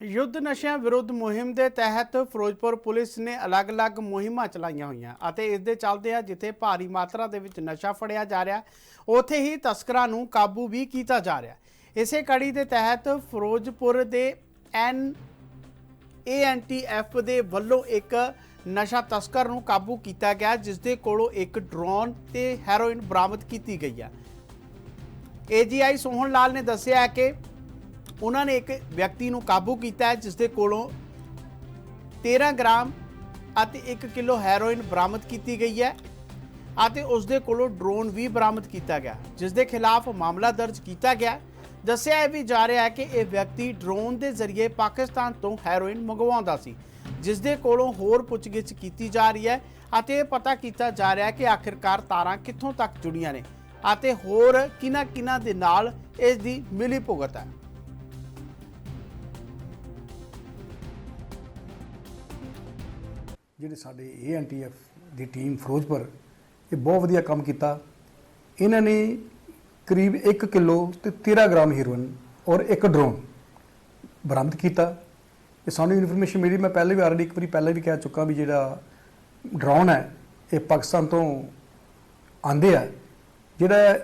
ਯੁੱਧ ਨਸ਼ਿਆਂ ਵਿਰੁੱਧ ਮੁਹਿੰਮ ਦੇ ਤਹਿਤ ਫਿਰੋਜ਼ਪੁਰ ਪੁਲਿਸ ਨੇ ਅਲੱਗ-ਅਲੱਗ ਮੁਹਿੰਮਾਂ ਚਲਾਈਆਂ ਹੋਈਆਂ ਅਤੇ ਇਸ ਦੇ ਚੱਲਦਿਆਂ ਜਿੱਥੇ ਭਾਰੀ ਮਾਤਰਾ ਦੇ ਵਿੱਚ ਨਸ਼ਾ ਫੜਿਆ ਜਾ ਰਿਹਾ, ਉੱਥੇ ਹੀ ਤਸਕਰਾਂ ਨੂੰ ਕਾਬੂ ਵੀ ਕੀਤਾ ਜਾ ਰਿਹਾ। ਇਸੇ ਕੜੀ ਦੇ ਤਹਿਤ ਫਿਰੋਜ਼ਪੁਰ ਦੇ ਐਨ ਏਐਨਟੀਐਫ ਦੇ ਵੱਲੋਂ ਇੱਕ ਨਸ਼ਾ ਤਸਕਰ ਨੂੰ ਕਾਬੂ ਕੀਤਾ ਗਿਆ, ਜਿਸ ਦੇ ਕੋਲੋਂ ਇੱਕ ਡਰੋਨ ਤੇ ਹੈਰੋਇਨ ਬਰਾਮਦ ਕੀਤੀ ਗਈ ਹੈ ਏਜੀਆਈ ਸੋਹਣ ਲਾਲ ਨੇ ਦੱਸਿਆ ਕਿ ਉਹਨਾਂ ਨੇ ਇੱਕ ਵਿਅਕਤੀ ਨੂੰ ਕਾਬੂ ਕੀਤਾ ਹੈ ਜਿਸ ਦੇ ਕੋਲੋਂ 13 ਗ੍ਰਾਮ ਅਤੇ 1 ਕਿਲੋ ਹੈਰੋਇਨ ਬਰਾਮਦ ਕੀਤੀ ਗਈ ਹੈ ਅਤੇ ਉਸ ਦੇ ਕੋਲੋਂ ਡਰੋਨ ਵੀ ਬਰਾਮਦ ਕੀਤਾ ਗਿਆ ਜਿਸ ਦੇ ਖਿਲਾਫ ਮਾਮਲਾ ਦਰਜ ਕੀਤਾ ਗਿਆ। ਦੱਸਿਆ ਇਹ ਵੀ ਜਾ ਰਿਹਾ ਹੈ ਕਿ ਇਹ ਵਿਅਕਤੀ ਡਰੋਨ ਦੇ ਜ਼ਰੀਏ ਪਾਕਿਸਤਾਨ ਤੋਂ ਹੈਰੋਇਨ ਮੰਗਵਾਉਂਦਾ ਸੀ ਜਿਸ ਦੇ ਕੋਲੋਂ ਹੋਰ ਪੁੱਛਗਿੱਛ ਕੀਤੀ ਜਾ ਰਹੀ ਹੈ ਅਤੇ ਇਹ ਪਤਾ ਕੀਤਾ ਜਾ ਰਿਹਾ ਹੈ ਕਿ ਆਖਿਰਕਾਰ ਤਾਰਾਂ ਕਿੱਥੋਂ ਤੱਕ ਜੁੜੀਆਂ ਨੇ ਅਤੇ ਹੋਰ ਕਿਹਨਾਂ ਕਿਹਨਾਂ ਦੇ ਨਾਲ ਇਸ ਦੀ ਮਿਲੀ ਭੁਗਤ ਹੈ। ਜਿਹੜੇ ਸਾਡੇ ਏਐਨਟੀਐਫ ਦੀ ਟੀਮ ਫਿਰੋਜ਼ਪੁਰ, ਇਹ ਬਹੁਤ ਵਧੀਆ ਕੰਮ ਕੀਤਾ। ਇਹਨਾਂ ਨੇ ਕਰੀਬ 1 ਕਿਲੋ ਤੇ 13 ਗ੍ਰਾਮ ਹੀਰੋਇਨ ਔਰ ਇੱਕ ਡਰੋਨ ਬਰਾਮਦ ਕੀਤਾ। ਇਹ ਸਾਨੂੰ ਇਨਫੋਰਮੇਸ਼ਨ ਮਿਲੀ। ਮੈਂ ਪਹਿਲੇ ਵੀ ਆਲਰੇਡੀ ਇੱਕ ਵਾਰੀ ਪਹਿਲਾਂ ਵੀ ਕਹਿ ਚੁੱਕਾ ਵੀ ਜਿਹੜਾ ਡਰੋਨ ਹੈ, ਇਹ ਪਾਕਿਸਤਾਨ ਤੋਂ ਆਂਦੇ ਆ। ਜਿਹੜਾ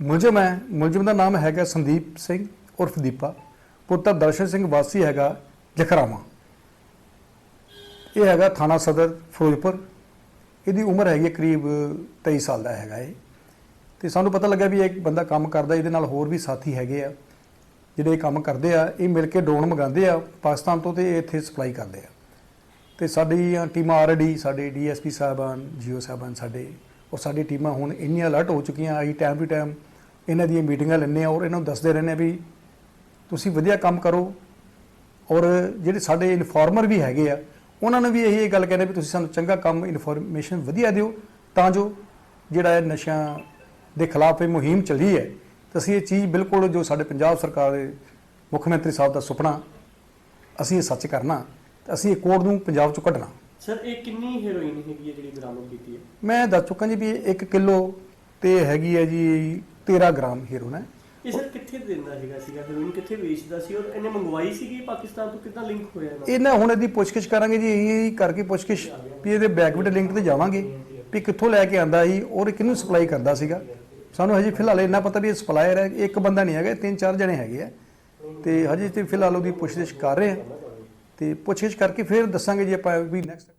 ਮੁਲਜ਼ਮ ਹੈ, ਮੁਲਜ਼ਮ ਦਾ ਨਾਮ ਹੈਗਾ ਸੰਦੀਪ ਸਿੰਘ ਉਰਫ ਦੀਪਾ। ਪੁੱਤਰ ਦਰਸ਼ਨ ਸਿੰਘ ਵਾਸੀ ਹੈਗਾ ਜਖਰਾਵਾ। ਇਹ ਹੈਗਾ ਥਾਣਾ ਸਦਰ, ਫਿਰੋਜ਼ਪੁਰ। ਇਹਦੀ ਉਮਰ ਹੈਗੀ ਹੈ ਕਰੀਬ 23 ਸਾਲ ਦਾ ਹੈਗਾ ਇਹ। ਤੇ ਸਾਨੂੰ ਪਤਾ ਲੱਗਾ ਵੀ ਇਹ ਇੱਕ ਬੰਦਾ ਕੰਮ ਕਰਦਾ, ਇਹਦੇ ਨਾਲ ਹੋਰ ਵੀ ਸਾਥੀ ਹੈਗੇ ਆ। ਜਿਹੜੇ ਇਹ ਕੰਮ ਕਰਦੇ ਆ, ਇਹ ਮਿਲ ਕੇ ਡਰੋਨ ਮੰਗਾਉਂਦੇ ਆ, ਪਾਕਿਸਤਾਨ ਤੋਂ ਤੇ ਇਹ ਇੱਥੇ ਸਪਲਾਈ ਕਰਦੇ ਆ। ਤੇ ਸਾਡੀਆਂ ਟੀਮਾਂ ਆਲਰੇਡੀ, ਸਾਡੇ ਡੀਐਸਪੀ ਸਾਹਿਬਾਨ, ਜੀਓ ਸਾਹਿਬਾਨ ਸਾਡੇ, ਔਰ ਸਾਡੀ ਟੀਮਾਂ ਹੁਣ ਇੰਨੀਆਂ ਅਲਰਟ ਹੋ ਚੁੱਕੀਆਂ, ਅਸੀਂ ਟਾਈਮ ਟੂ ਟਾਈਮ ਇਹਨਾਂ ਦੀਆਂ ਮੀਟਿੰਗਾਂ ਲੈਂਦੇ ਆ ਔਰ ਇਹਨਾਂ ਨੂੰ ਦੱਸਦੇ ਰਹਿੰਦੇ ਆ ਵੀ ਤੁਸੀਂ ਵਧੀਆ ਕੰਮ ਕਰੋ। ਔਰ ਜਿਹੜੇ ਸਾਡੇ ਇਨਫਾਰਮਰ ਵੀ ਹੈਗੇ ਆ ਉਹਨਾਂ ਨੂੰ ਵੀ ਇਹੀ ਗੱਲ ਕਹਿੰਦੇ ਵੀ ਤੁਸੀਂ ਸਾਨੂੰ ਚੰਗਾ ਕੰਮ ਇਨਫੋਰਮੇਸ਼ਨ ਵਧੀਆ ਦਿਓ ਤਾਂ ਜੋ ਜਿਹੜਾ ਇਹ ਨਸ਼ਿਆਂ ਦੇ ਖਿਲਾਫ ਇਹ ਮੁਹਿੰਮ ਚੱਲੀ ਹੈ ਤਾਂ ਅਸੀਂ ਇਹ ਚੀਜ਼ ਬਿਲਕੁਲ ਜੋ ਸਾਡੇ ਪੰਜਾਬ ਸਰਕਾਰ ਦੇ ਮੁੱਖ ਮੰਤਰੀ ਸਾਹਿਬ ਦਾ ਸੁਪਨਾ ਅਸੀਂ ਇਹ ਸੱਚ ਕਰਨਾ ਤੇ ਅਸੀਂ ਇਹ ਕੋਡ ਨੂੰ ਪੰਜਾਬ ਚੋਂ ਕੱਢਣਾ। ਸਰ ਇਹ ਕਿੰਨੀ ਹੈਰੋਇਨ ਹੈਗੀ ਹੈ ਜਿਹੜੀ ਬਰਾਮਦ ਕੀਤੀ ਹੈ? ਮੈਂ ਦੱਸ ਚੁੱਕਾ ਜੀ ਵੀ 1 ਕਿਲੋ ਤੇ ਹੈਗੀ ਹੈ ਜੀ 13 ਗ੍ਰਾਮ ਹੀਰੋਨ ਹੈ। ਇਹ ਸਰ ਕਿੱਥੇ ਦਿੰਦਾ ਹੈਗਾ ਸੀਗਾ ਹੈਰੋਇਨ ਕਿੱਥੇ ਵੇਚਦਾ ਸੀ ਔਰ ਇਹਨੇ ਮੰਗਵਾਈ ਸੀਗੀ ਪਾਕਿਸਤਾਨ ਤੋਂ ਕਿੱਦਾਂ ਲਿੰਕ ਹੋਇਆ ਇਹਨਾਂ ਇਹਨਾਂ ਹੁਣ ਇਹਦੀ ਪੁੱਛਗਿੱਛ ਕਰਾਂਗੇ ਜੀ ਇਹ ਕਰਕੇ ਪੁੱਛਗਿੱਛ ਵੀ ਇਹਦੇ ਬੈਕਵਰਡ ਲਿੰਕ ਤੇ ਜਾਵਾਂਗੇ ਵੀ ਕਿੱਥੋਂ ਲੈ ਕੇ ਆਂਦਾ ਸੀ ਔਰ ਕਿਹਨੂੰ ਸਪਲਾਈ ਕਰਦਾ ਸੀਗਾ। ਸਾਨੂੰ ਹਜੇ ਫਿਲਹਾਲ ਇੰਨਾ ਪਤਾ ਵੀ ਇਹ ਸਪਲਾਇਰ ਹੈ ਇੱਕ ਬੰਦਾ ਨਹੀਂ ਹੈਗਾ ਤਿੰਨ ਚਾਰ ਜਣੇ ਹੈਗੇ ਆ। ਤੇ ਹਜੇ ਤੇ ਫਿਲਹਾਲ ਉਹਦੀ ਪੁੱਛਗਿੱਛ ਕਰ ਰਹੇ ਆ। ਤੇ ਪੁੱਛਗਿੱਛ ਕਰਕੇ ਫਿਰ ਦੱਸਾਂਗੇ ਜੀ ਆਪਾਂ ਵੀ ਨੈਕਸਟ